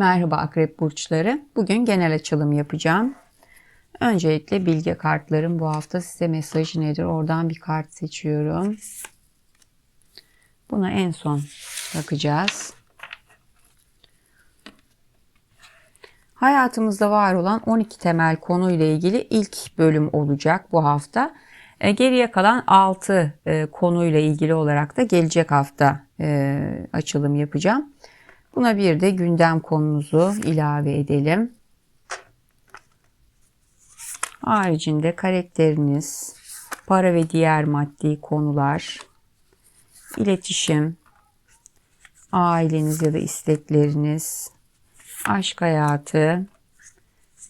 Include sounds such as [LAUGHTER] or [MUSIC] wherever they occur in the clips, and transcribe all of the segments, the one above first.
Merhaba Akrep Burçları. Bugün genel açılım yapacağım. Öncelikle bilge kartlarım bu hafta size mesajı nedir? Oradan bir kart seçiyorum. Buna en son bakacağız. Hayatımızda var olan 12 temel konuyla ilgili ilk bölüm olacak bu hafta. E, geriye kalan 6 e, konuyla ilgili olarak da gelecek hafta e, açılım yapacağım. Buna bir de gündem konumuzu ilave edelim. Haricinde karakteriniz, para ve diğer maddi konular, iletişim, aileniz ya da istekleriniz, aşk hayatı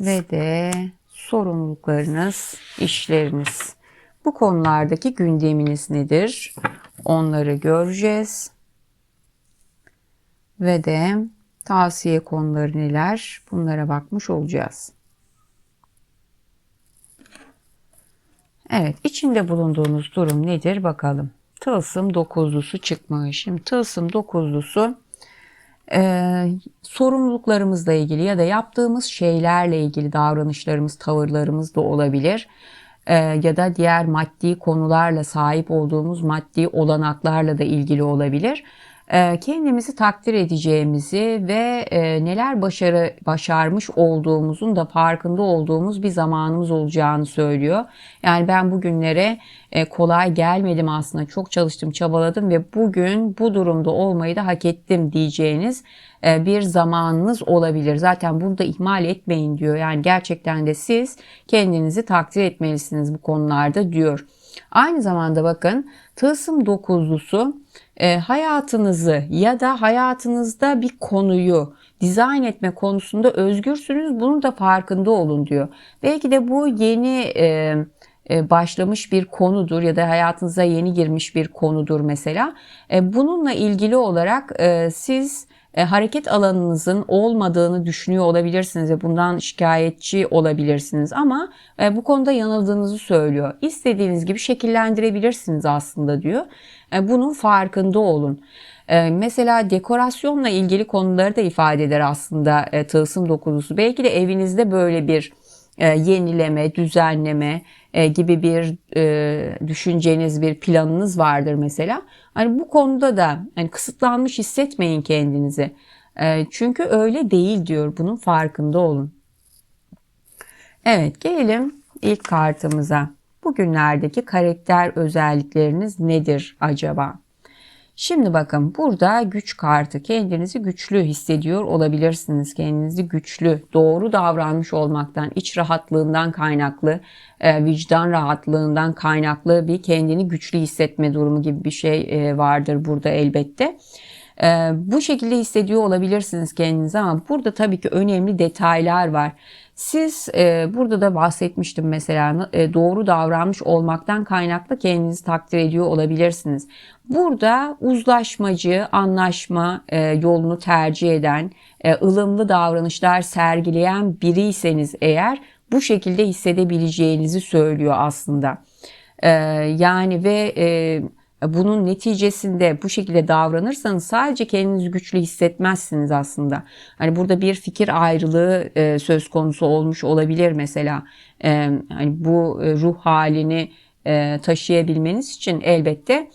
ve de sorumluluklarınız, işleriniz. Bu konulardaki gündeminiz nedir? Onları göreceğiz ve de tavsiye konuları neler bunlara bakmış olacağız. Evet içinde bulunduğunuz durum nedir bakalım. Tılsım dokuzlusu çıkmış. Şimdi tılsım dokuzlusu e, sorumluluklarımızla ilgili ya da yaptığımız şeylerle ilgili davranışlarımız, tavırlarımız da olabilir. E, ya da diğer maddi konularla sahip olduğumuz maddi olanaklarla da ilgili olabilir. Ee, kendimizi takdir edeceğimizi ve e, neler başarı başarmış olduğumuzun da farkında olduğumuz bir zamanımız olacağını söylüyor. Yani ben bugünlere e, kolay gelmedim aslında. Çok çalıştım, çabaladım ve bugün bu durumda olmayı da hak ettim diyeceğiniz e, bir zamanınız olabilir. Zaten bunu da ihmal etmeyin diyor. Yani gerçekten de siz kendinizi takdir etmelisiniz bu konularda diyor. Aynı zamanda bakın tılsım dokuzlusu e, hayatınızı ya da hayatınızda bir konuyu dizayn etme konusunda özgürsünüz. Bunun da farkında olun diyor. Belki de bu yeni e, e, başlamış bir konudur ya da hayatınıza yeni girmiş bir konudur mesela. E, bununla ilgili olarak e, siz e, hareket alanınızın olmadığını düşünüyor olabilirsiniz ve bundan şikayetçi olabilirsiniz ama e, bu konuda yanıldığınızı söylüyor. İstediğiniz gibi şekillendirebilirsiniz aslında diyor. E, bunun farkında olun. Mesela dekorasyonla ilgili konuları da ifade eder aslında e, tılsım dokunusu. Belki de evinizde böyle bir yenileme, düzenleme e, gibi bir e, düşünceniz, bir planınız vardır mesela. Hani bu konuda da hani kısıtlanmış hissetmeyin kendinizi. E, çünkü öyle değil diyor. Bunun farkında olun. Evet, gelelim ilk kartımıza. Bugünlerdeki karakter özellikleriniz nedir acaba? Şimdi bakın burada güç kartı kendinizi güçlü hissediyor olabilirsiniz. Kendinizi güçlü, doğru davranmış olmaktan, iç rahatlığından kaynaklı, e, vicdan rahatlığından kaynaklı bir kendini güçlü hissetme durumu gibi bir şey e, vardır burada elbette. E, bu şekilde hissediyor olabilirsiniz kendinizi ama burada tabii ki önemli detaylar var. Siz e, burada da bahsetmiştim mesela e, doğru davranmış olmaktan kaynaklı kendinizi takdir ediyor olabilirsiniz. Burada uzlaşmacı, anlaşma e, yolunu tercih eden, e, ılımlı davranışlar sergileyen biriyseniz eğer bu şekilde hissedebileceğinizi söylüyor aslında. E, yani ve e, bunun neticesinde bu şekilde davranırsanız sadece kendinizi güçlü hissetmezsiniz aslında. Hani burada bir fikir ayrılığı e, söz konusu olmuş olabilir mesela. E, hani bu e, ruh halini e, taşıyabilmeniz için elbette e,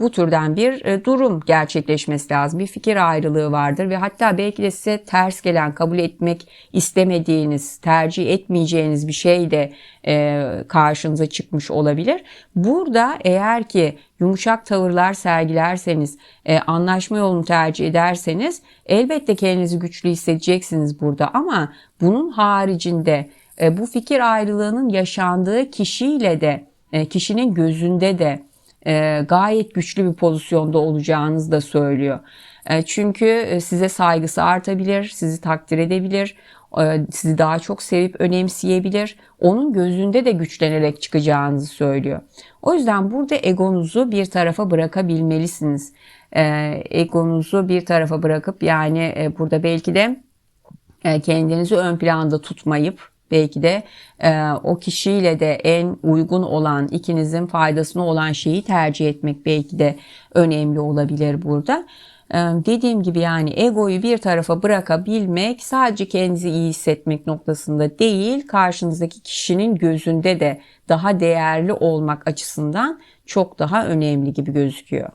bu türden bir e, durum gerçekleşmesi lazım. Bir fikir ayrılığı vardır ve hatta belki de size ters gelen, kabul etmek istemediğiniz, tercih etmeyeceğiniz bir şey de e, karşınıza çıkmış olabilir. Burada eğer ki yumuşak tavırlar sergilerseniz, anlaşma yolunu tercih ederseniz elbette kendinizi güçlü hissedeceksiniz burada ama bunun haricinde bu fikir ayrılığının yaşandığı kişiyle de, kişinin gözünde de e, gayet güçlü bir pozisyonda olacağınızı da söylüyor. E, çünkü e, size saygısı artabilir, sizi takdir edebilir, e, sizi daha çok sevip önemseyebilir. Onun gözünde de güçlenerek çıkacağınızı söylüyor. O yüzden burada egonuzu bir tarafa bırakabilmelisiniz. E, egonuzu bir tarafa bırakıp yani e, burada belki de e, kendinizi ön planda tutmayıp Belki de e, o kişiyle de en uygun olan ikinizin faydasına olan şeyi tercih etmek belki de önemli olabilir burada. Ee, dediğim gibi yani egoyu bir tarafa bırakabilmek sadece kendinizi iyi hissetmek noktasında değil karşınızdaki kişinin gözünde de daha değerli olmak açısından çok daha önemli gibi gözüküyor.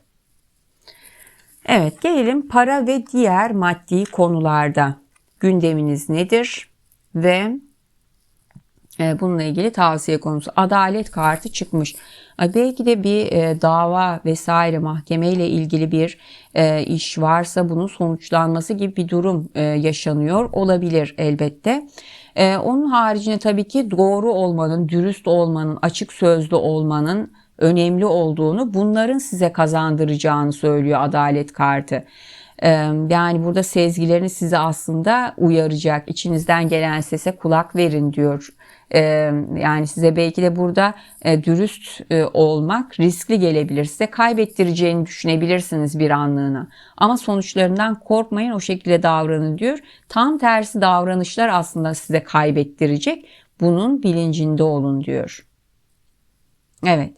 Evet gelelim para ve diğer maddi konularda gündeminiz nedir ve e, bununla ilgili tavsiye konusu adalet kartı çıkmış. Belki de bir e, dava vesaire mahkemeyle ilgili bir e, iş varsa bunun sonuçlanması gibi bir durum yaşanıyor olabilir elbette. Onun haricinde tabii ki doğru olmanın, dürüst olmanın, açık sözlü olmanın önemli olduğunu, bunların size kazandıracağını söylüyor adalet kartı. Yani burada sezgilerini size aslında uyaracak. İçinizden gelen sese kulak verin diyor yani size belki de burada e, dürüst e, olmak riskli gelebilir. Size kaybettireceğini düşünebilirsiniz bir anlığına. Ama sonuçlarından korkmayın o şekilde davranın diyor. Tam tersi davranışlar aslında size kaybettirecek. Bunun bilincinde olun diyor. Evet.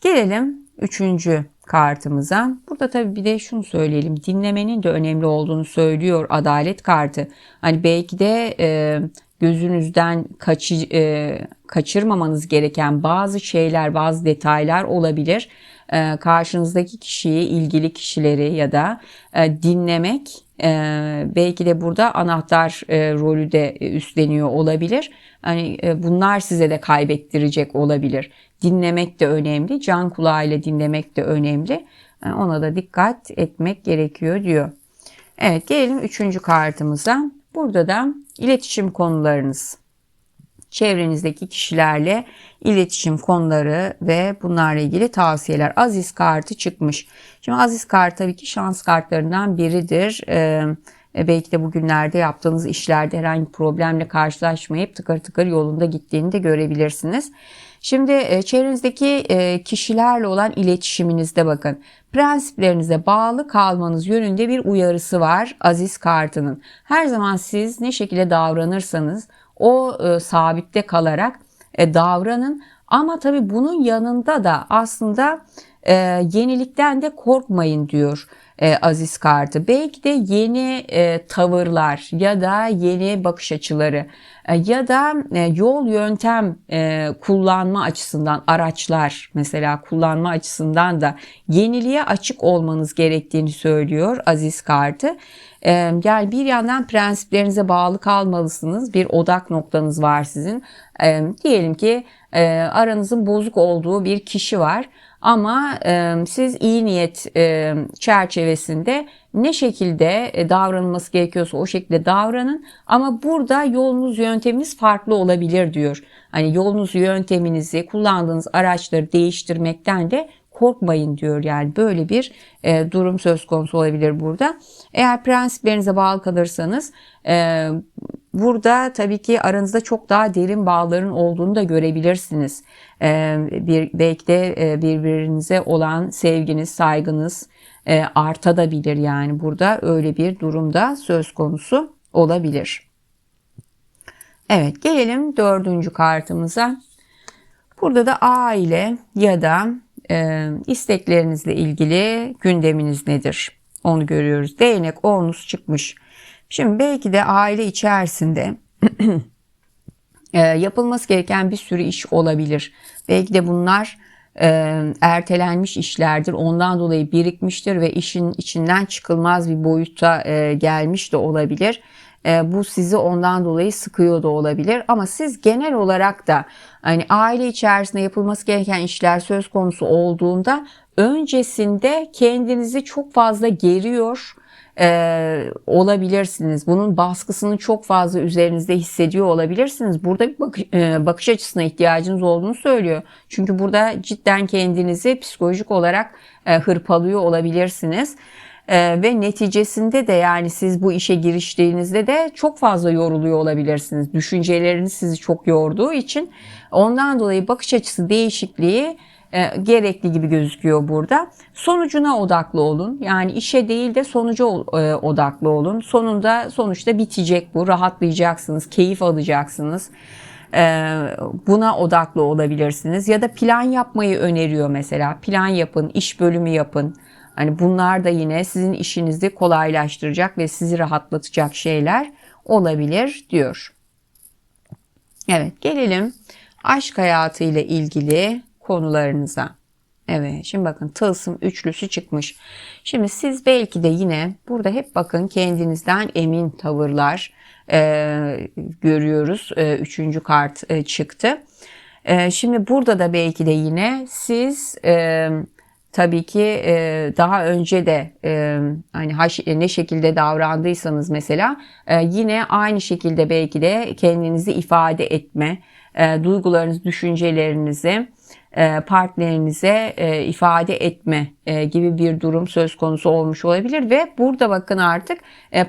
Gelelim üçüncü kartımıza. Burada tabii bir de şunu söyleyelim. Dinlemenin de önemli olduğunu söylüyor adalet kartı. Hani belki de e, gözünüzden kaçı, e, kaçırmamanız gereken bazı şeyler, bazı detaylar olabilir. E, karşınızdaki kişiyi, ilgili kişileri ya da e, dinlemek e, belki de burada anahtar e, rolü de üstleniyor olabilir. Hani e, bunlar size de kaybettirecek olabilir. Dinlemek de önemli, can kulağıyla dinlemek de önemli. E, ona da dikkat etmek gerekiyor diyor. Evet gelelim üçüncü kartımıza. Burada da iletişim konularınız. Çevrenizdeki kişilerle iletişim konuları ve bunlarla ilgili tavsiyeler. Aziz kartı çıkmış. Şimdi Aziz kart tabii ki şans kartlarından biridir. Ee, belki de bugünlerde yaptığınız işlerde herhangi bir problemle karşılaşmayıp tıkır tıkır yolunda gittiğini de görebilirsiniz. Şimdi e, çevrenizdeki e, kişilerle olan iletişiminizde bakın. Prensiplerinize bağlı kalmanız yönünde bir uyarısı var Aziz kartının. Her zaman siz ne şekilde davranırsanız o e, sabitte kalarak davranın. Ama tabii bunun yanında da aslında yenilikten de korkmayın diyor Aziz kartı. Belki de yeni tavırlar ya da yeni bakış açıları e, ya da e, yol yöntem e, kullanma açısından araçlar mesela kullanma açısından da yeniliğe açık olmanız gerektiğini söylüyor Aziz Kartı. Yani bir yandan prensiplerinize bağlı kalmalısınız. Bir odak noktanız var sizin. Diyelim ki aranızın bozuk olduğu bir kişi var. Ama e, siz iyi niyet e, çerçevesinde ne şekilde e, davranılması gerekiyorsa o şekilde davranın. Ama burada yolunuz yönteminiz farklı olabilir diyor. Hani yolunuzu yönteminizi kullandığınız araçları değiştirmekten de korkmayın diyor yani böyle bir e, durum söz konusu olabilir burada. Eğer prensiplerinize bağlı kalırsanız e, burada tabii ki aranızda çok daha derin bağların olduğunu da görebilirsiniz. E, bir belki de e, birbirinize olan sevginiz, saygınız e, artabilir yani burada öyle bir durumda söz konusu olabilir. Evet gelelim dördüncü kartımıza. Burada da aile ya da e, isteklerinizle ilgili gündeminiz nedir? Onu görüyoruz. Değnek onuz çıkmış. Şimdi belki de aile içerisinde [CLEARS THROAT] e, yapılması gereken bir sürü iş olabilir. Belki de bunlar e, ertelenmiş işlerdir. Ondan dolayı birikmiştir ve işin içinden çıkılmaz bir boyuta e, gelmiş de olabilir. E, bu sizi ondan dolayı sıkıyor da olabilir. Ama siz genel olarak da hani aile içerisinde yapılması gereken işler söz konusu olduğunda öncesinde kendinizi çok fazla geriyor e, olabilirsiniz. Bunun baskısını çok fazla üzerinizde hissediyor olabilirsiniz. Burada bir bakış, e, bakış açısına ihtiyacınız olduğunu söylüyor. Çünkü burada cidden kendinizi psikolojik olarak e, hırpalıyor olabilirsiniz. Ee, ve neticesinde de yani siz bu işe giriştiğinizde de çok fazla yoruluyor olabilirsiniz. Düşünceleriniz sizi çok yorduğu için ondan dolayı bakış açısı değişikliği e, gerekli gibi gözüküyor burada. Sonucuna odaklı olun. Yani işe değil de sonuca e, odaklı olun. Sonunda sonuçta bitecek bu. Rahatlayacaksınız, keyif alacaksınız. E, buna odaklı olabilirsiniz. Ya da plan yapmayı öneriyor mesela. Plan yapın, iş bölümü yapın. Hani bunlar da yine sizin işinizi kolaylaştıracak ve sizi rahatlatacak şeyler olabilir diyor. Evet gelelim aşk hayatı ile ilgili konularınıza. Evet şimdi bakın tılsım üçlüsü çıkmış. Şimdi siz belki de yine burada hep bakın kendinizden emin tavırlar e, görüyoruz. E, üçüncü kart e, çıktı. E, şimdi burada da belki de yine siz e, tabii ki e, daha önce de e, hani haş, ne şekilde davrandıysanız mesela e, yine aynı şekilde belki de kendinizi ifade etme, e, duygularınızı, düşüncelerinizi e, partnerinize e, ifade etme e, gibi bir durum söz konusu olmuş olabilir ve burada bakın artık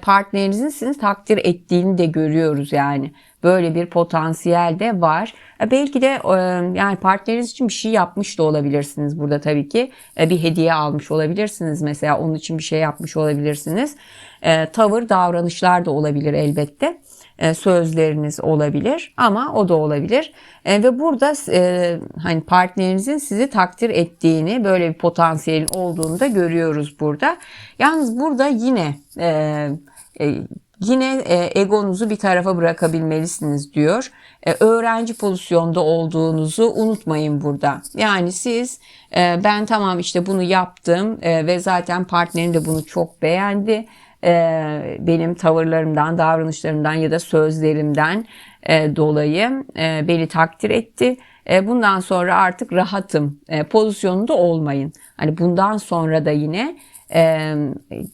partnerinizin sizi takdir ettiğini de görüyoruz yani. Böyle bir potansiyel de var. Belki de yani partneriniz için bir şey yapmış da olabilirsiniz burada tabii ki. Bir hediye almış olabilirsiniz mesela onun için bir şey yapmış olabilirsiniz. Tavır, davranışlar da olabilir elbette. E, sözleriniz olabilir ama o da olabilir. E, ve burada e, hani partnerinizin sizi takdir ettiğini, böyle bir potansiyelin olduğunu da görüyoruz burada. Yalnız burada yine yine egonuzu bir tarafa bırakabilmelisiniz diyor. Öğrenci pozisyonda olduğunuzu unutmayın burada. Yani siz ben tamam işte bunu yaptım ve zaten partnerim de bunu çok beğendi e, benim tavırlarımdan, davranışlarımdan ya da sözlerimden e, dolayı e, beni takdir etti. E, bundan sonra artık rahatım e, pozisyonunda olmayın. Hani bundan sonra da yine e,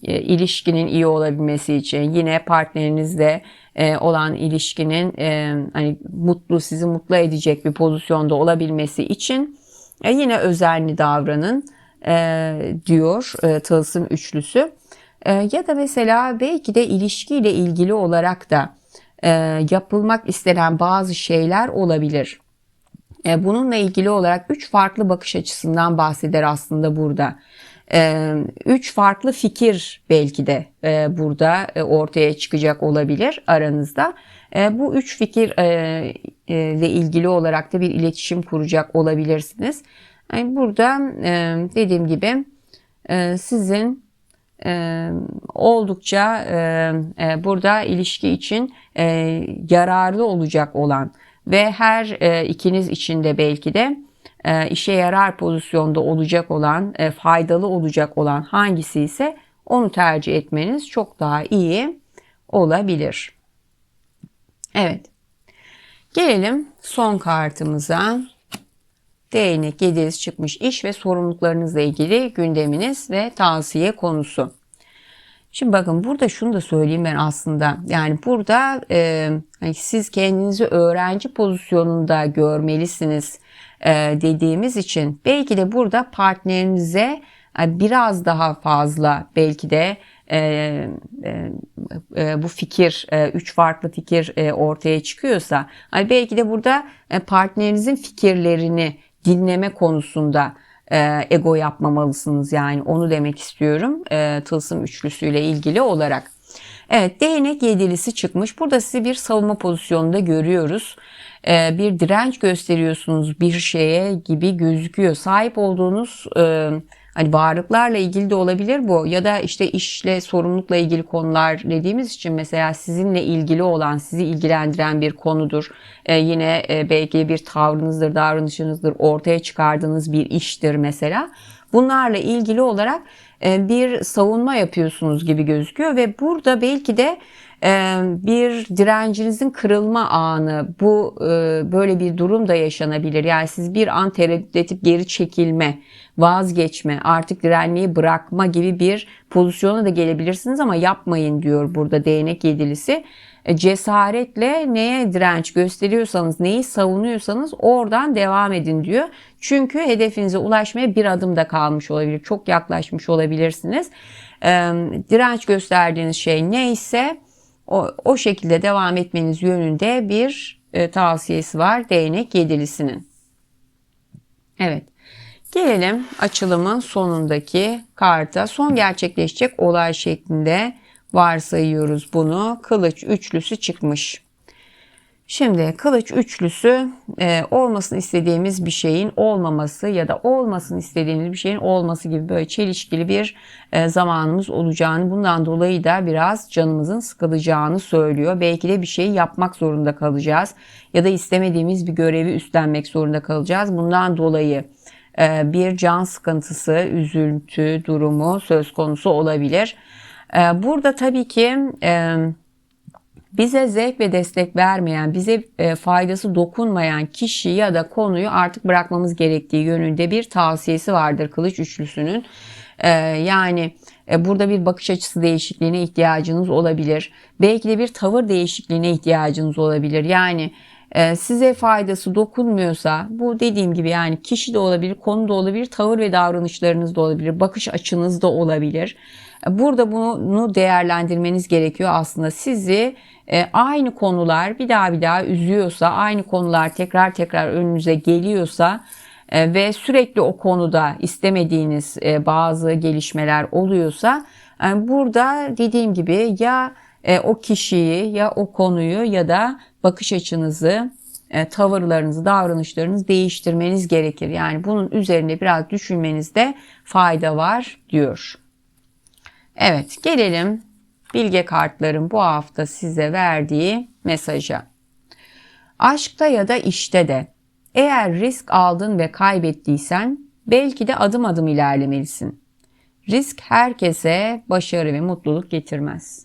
e, ilişkinin iyi olabilmesi için yine partnerinizle e, olan ilişkinin e, hani mutlu sizi mutlu edecek bir pozisyonda olabilmesi için e, yine özenli davranın e, diyor e, tılsım üçlüsü. Ee, ya da mesela belki de ilişkiyle ilgili olarak da e, yapılmak istenen bazı şeyler olabilir. E, bununla ilgili olarak üç farklı bakış açısından bahseder aslında burada. E, üç farklı fikir belki de burada ortaya çıkacak olabilir aranızda. Bu üç fikirle ilgili olarak da bir iletişim kuracak olabilirsiniz. Burada dediğim gibi sizin e, oldukça e, e, burada ilişki için e, yararlı olacak olan ve her e, ikiniz için de belki de e, işe yarar pozisyonda olacak olan, e, faydalı olacak olan hangisi ise onu tercih etmeniz çok daha iyi olabilir. Evet. Gelelim son kartımıza. Değnek, yediniz çıkmış iş ve sorumluluklarınızla ilgili gündeminiz ve tavsiye konusu. Şimdi bakın burada şunu da söyleyeyim ben aslında. Yani burada e, hani siz kendinizi öğrenci pozisyonunda görmelisiniz e, dediğimiz için belki de burada partnerinize e, biraz daha fazla belki de e, e, e, bu fikir, e, üç farklı fikir e, ortaya çıkıyorsa, hani belki de burada e, partnerinizin fikirlerini dinleme konusunda e, ego yapmamalısınız yani onu demek istiyorum e, tılsım üçlüsüyle ilgili olarak. Evet değnek yedilisi çıkmış. Burada sizi bir savunma pozisyonunda görüyoruz. E, bir direnç gösteriyorsunuz bir şeye gibi gözüküyor. Sahip olduğunuz e, Hani varlıklarla ilgili de olabilir bu ya da işte işle sorumlulukla ilgili konular dediğimiz için mesela sizinle ilgili olan sizi ilgilendiren bir konudur. Ee, yine e, belki bir tavrınızdır, davranışınızdır, ortaya çıkardığınız bir iştir mesela. Bunlarla ilgili olarak bir savunma yapıyorsunuz gibi gözüküyor ve burada belki de e, bir direncinizin kırılma anı bu e, böyle bir durum da yaşanabilir. Yani siz bir an tereddüt edip geri çekilme, vazgeçme, artık direnmeyi bırakma gibi bir pozisyona da gelebilirsiniz ama yapmayın diyor burada değnek yedilisi. Cesaretle neye direnç gösteriyorsanız, neyi savunuyorsanız oradan devam edin diyor. Çünkü hedefinize ulaşmaya bir adım da kalmış olabilir. Çok yaklaşmış olabilirsiniz. Direnç gösterdiğiniz şey neyse o, o şekilde devam etmeniz yönünde bir e, tavsiyesi var değnek yedilisinin. Evet. Gelelim açılımın sonundaki karta. Son gerçekleşecek olay şeklinde varsayıyoruz bunu. Kılıç üçlüsü çıkmış. Şimdi kılıç üçlüsü e, olmasını istediğimiz bir şeyin olmaması ya da olmasını istediğimiz bir şeyin olması gibi böyle çelişkili bir e, zamanımız olacağını bundan dolayı da biraz canımızın sıkılacağını söylüyor. Belki de bir şeyi yapmak zorunda kalacağız ya da istemediğimiz bir görevi üstlenmek zorunda kalacağız. Bundan dolayı e, bir can sıkıntısı, üzüntü durumu söz konusu olabilir. E, burada tabii ki... Bize zevk ve destek vermeyen, bize e, faydası dokunmayan kişi ya da konuyu artık bırakmamız gerektiği yönünde bir tavsiyesi vardır kılıç üçlüsünün. E, yani e, burada bir bakış açısı değişikliğine ihtiyacınız olabilir. Belki de bir tavır değişikliğine ihtiyacınız olabilir. Yani size faydası dokunmuyorsa bu dediğim gibi yani kişi de olabilir, konu da olabilir, tavır ve davranışlarınız da olabilir, bakış açınız da olabilir. Burada bunu değerlendirmeniz gerekiyor aslında sizi e, aynı konular bir daha bir daha üzüyorsa, aynı konular tekrar tekrar önünüze geliyorsa e, ve sürekli o konuda istemediğiniz e, bazı gelişmeler oluyorsa burada dediğim gibi ya e, o kişiyi ya o konuyu ya da bakış açınızı e, tavırlarınızı, davranışlarınızı değiştirmeniz gerekir. Yani bunun üzerinde biraz düşünmenizde fayda var diyor. Evet gelelim bilge kartların bu hafta size verdiği mesaja. Aşkta ya da işte de eğer risk aldın ve kaybettiysen belki de adım adım ilerlemelisin. Risk herkese başarı ve mutluluk getirmez.